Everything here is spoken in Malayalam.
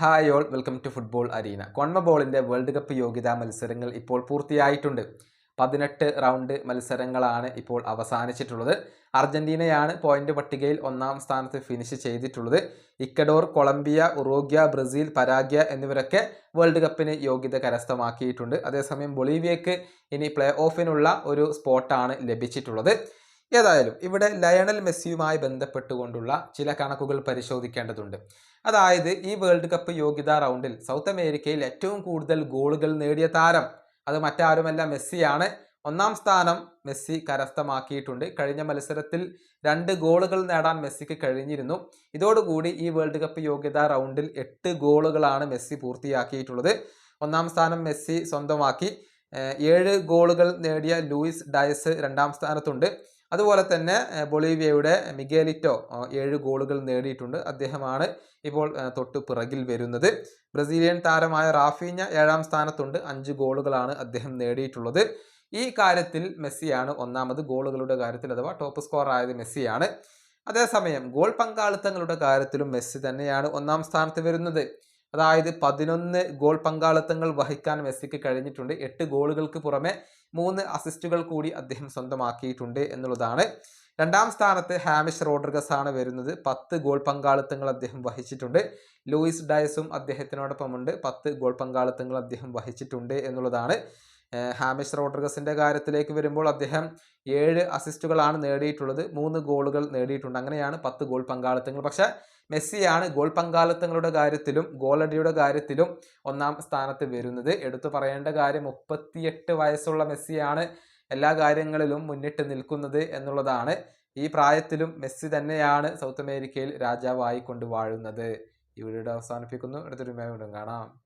Hi all welcome to football arena കോൺമബോളിന്റെ world cup യോഗ്യതാ മത്സരങ്ങൾ ഇപ്പോൾ പൂർത്തിയായിട്ടുണ്ട്. പതിനെട്ട് റൗണ്ട് മത്സരങ്ങളാണ് ഇപ്പോൾ അവസാനിച്ചിട്ടുള്ളത്. അർജന്റീനയാണ് പോയിന്റ് പട്ടികയിൽ ഒന്നാം സ്ഥാനത്ത് ഫിനിഷ് ചെയ്തിട്ടുള്ളത്. Ecuador Colombia Uruguay Brazil Paraguay എന്നിവരൊക്കെ world കപ്പിന് യോഗ്യത കരസ്ഥമാക്കിയിട്ടുണ്ട്. അതേസമയം ബൊളീവിയക്ക് ഇനി പ്ലേ ഓഫിനുള്ള ഒരു സ്പോട്ടാണ് ലഭിച്ചിട്ടുള്ളത്. ഏതായാലും ഇവിടെ ലയണൽ മെസ്സിയുമായി ബന്ധപ്പെട്ടുകൊണ്ടുള്ള ചില കണക്കുകൾ പരിശോധിക്കേണ്ടതുണ്ട്. അതായത് ഈ വേൾഡ് കപ്പ് യോഗ്യതാ റൗണ്ടിൽ സൗത്ത് അമേരിക്കയിൽ ഏറ്റവും കൂടുതൽ ഗോളുകൾ നേടിയ താരം അത് മറ്റാരുമല്ല മെസ്സിയാണ്. ഒന്നാം സ്ഥാനം മെസ്സി കരസ്ഥമാക്കിയിട്ടുണ്ട്. കഴിഞ്ഞ മത്സരത്തിൽ രണ്ട് ഗോളുകൾ നേടാൻ മെസ്സിക്ക് കഴിഞ്ഞിരുന്നു. ഇതോടുകൂടി ഈ വേൾഡ് കപ്പ് യോഗ്യതാ റൗണ്ടിൽ എട്ട് ഗോളുകളാണ് മെസ്സി പൂർത്തിയാക്കിയിട്ടുള്ളത്. ഒന്നാം സ്ഥാനം മെസ്സി സ്വന്തമാക്കി. ഏഴ് ഗോളുകൾ നേടിയ ലൂയിസ് ഡയസ് രണ്ടാം സ്ഥാനത്തുണ്ട്. അതുപോലെ തന്നെ ബൊളീവിയയുടെ മിഗേലിറ്റോ ഏഴ് ഗോളുകൾ നേടിയിട്ടുണ്ട്. അദ്ദേഹമാണ് ഇപ്പോൾ തൊട്ട് പിറകിൽ വരുന്നത്. ബ്രസീലിയൻ താരമായ റാഫീഞ്ഞ ഏഴാം സ്ഥാനത്തുണ്ട്. അഞ്ച് ഗോളുകളാണ് അദ്ദേഹം നേടിയിട്ടുള്ളത്. ഈ കാര്യത്തിൽ മെസ്സിയാണ് ഒന്നാമത് ഗോളുകളുടെ കാര്യത്തിൽ അഥവാ ടോപ്പ് സ്കോർ ആയത് മെസ്സിയാണ്. അതേസമയം ഗോൾ പങ്കാളിത്തങ്ങളുടെ കാര്യത്തിലും മെസ്സി തന്നെയാണ് ഒന്നാം സ്ഥാനത്ത് വരുന്നത്. അതായത് പതിനൊന്ന് ഗോൾ പങ്കാളിത്തങ്ങൾ വഹിക്കാൻ മെസ്സിക്ക് കഴിഞ്ഞിട്ടുണ്ട്. എട്ട് ഗോളുകൾക്ക് പുറമെ മൂന്ന് അസിസ്റ്റുകൾ കൂടി അദ്ദേഹം സ്വന്തമാക്കിയിട്ടുണ്ട് എന്നുള്ളതാണ്. രണ്ടാം സ്ഥാനത്ത് ഹാമിഷ് റോഡ്രിഗസ് ആണ് വരുന്നത്. പത്ത് ഗോൾ പങ്കാളിത്തങ്ങൾ അദ്ദേഹം വഹിച്ചിട്ടുണ്ട്. ലൂയിസ് ഡയസും അദ്ദേഹത്തിനോടൊപ്പമുണ്ട്. പത്ത് ഗോൾ പങ്കാളിത്തങ്ങൾ അദ്ദേഹം വഹിച്ചിട്ടുണ്ട് എന്നുള്ളതാണ്. ഹാമിഷ് റോഡ്രിഗസിന്റെ കാര്യത്തിലേക്ക് വരുമ്പോൾ അദ്ദേഹം ഏഴ് അസിസ്റ്റുകളാണ് നേടിയിട്ടുള്ളത്. മൂന്ന് ഗോളുകൾ നേടിയിട്ടുണ്ട്. അങ്ങനെയാണ് പത്ത് ഗോൾ പങ്കാളിത്തങ്ങൾ. പക്ഷേ മെസ്സിയാണ് ഗോൾ പങ്കാളിത്തങ്ങളുടെ കാര്യത്തിലും ഗോളടിയുടെ കാര്യത്തിലും ഒന്നാം സ്ഥാനത്ത് വരുന്നത്. എടുത്തു പറയേണ്ട കാര്യം മുപ്പത്തിയെട്ട് വയസ്സുള്ള മെസ്സിയാണ് എല്ലാ കാര്യങ്ങളിലും മുന്നിട്ട് നിൽക്കുന്നത് എന്നുള്ളതാണ്. ഈ പ്രായത്തിലും മെസ്സി തന്നെയാണ് സൗത്ത് അമേരിക്കയിൽ രാജാവായി കൊണ്ട് വാഴുന്നത് ഈ വീഡിയോ അവസാനിപ്പിക്കുന്നു. അടുത്തൊരു കാണാം.